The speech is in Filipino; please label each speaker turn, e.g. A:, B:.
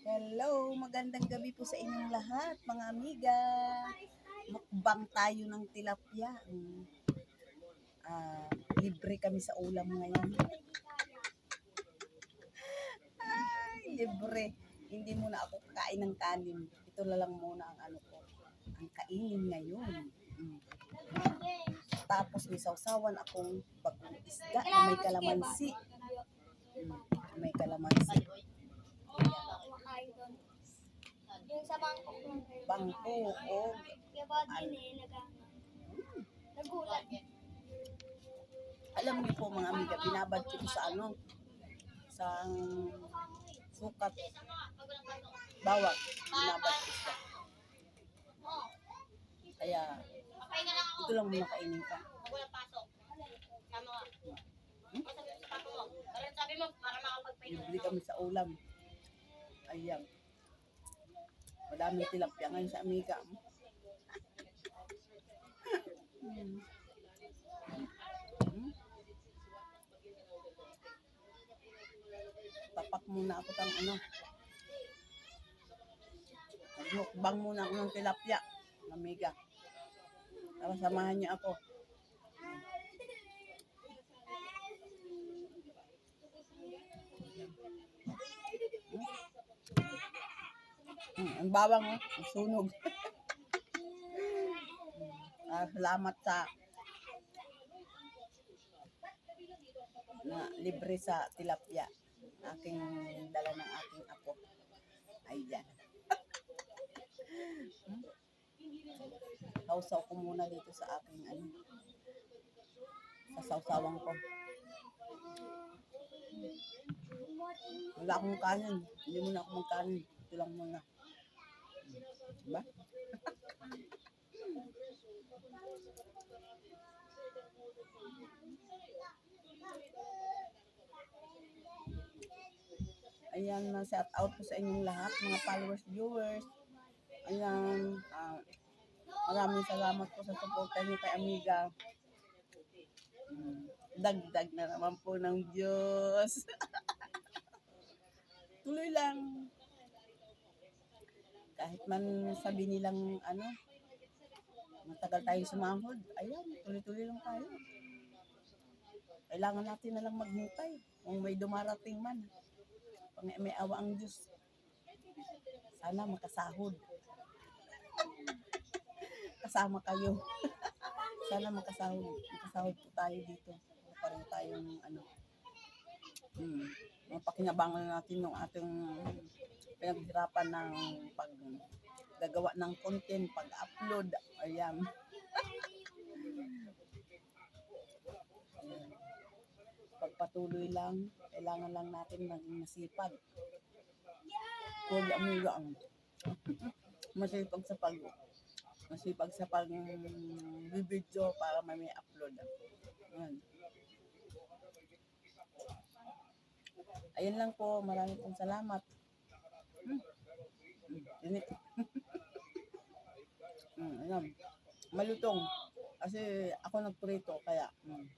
A: Hello, magandang gabi po sa inyong lahat, mga amiga. Mukbang tayo ng tilapia. Ah, libre kami sa ulam ngayon. Ay, libre. Hindi muna ako kakain ng kanin. Ito na lang muna ang ano ko. Ang kainin ngayon. Mm. Tapos may sausawan akong bagong isda na may kalamansi. Mm, may kalamansi. Bangko,
B: eh, nag Nagulat.
A: alam niyo po mga amiga, binabad ko sa ano, sa sukat, bawang, binabad ko siya. Kaya, ito lang muna kainin ka.
C: Walang pasok. Tama ka. Pero sabi mo, para makapagpahinga.
A: Bibili kami sa ulam. Ayan. Madaming tilapia ngayon sa amiga. Hmm. Hmm. Tapak muna ako ng ano. Magmukbang muna ako ng tilapia. Amiga. Para samahan niyo ako. Hmm, ang bawang oh, ang sunog. ah, salamat sa na libre sa tilapia. Aking dala ng aking apo. Ayan. hmm? Sausaw ko muna dito sa aking ano. Sa sausawang ko. Wala akong kanin. Hindi muna ako magkanin. Ito lang muna. Diba? Ayan, na shout out po sa inyong lahat, mga followers, viewers. Ayan, ah, maraming salamat po sa suporta niyo kay Amiga. Mm, Dagdag na naman po ng Diyos. Tuloy lang. Kahit man sabi nilang ano, matagal tayo sumahod, ayan, tuloy-tuloy lang tayo. Kailangan natin na lang maghintay kung may dumarating man. Pag may awa ang Diyos. Sana makasahod. Kasama kayo. Sana makasahod. Makasahod po tayo dito. Wala pa rin tayong ano. Hmm. Mapakinabangan natin ng ating pinaghirapan ng pag ng content, pag-upload. Ayan. Pagpatuloy lang, kailangan lang natin maging masipag. Huwag amiga ang masipag sa pag masipag sa pag video para may upload. Ayun lang po. Marami pong salamat. Hmm. Init. hmm. Malutong. Kasi ako nagprito kaya. Hmm.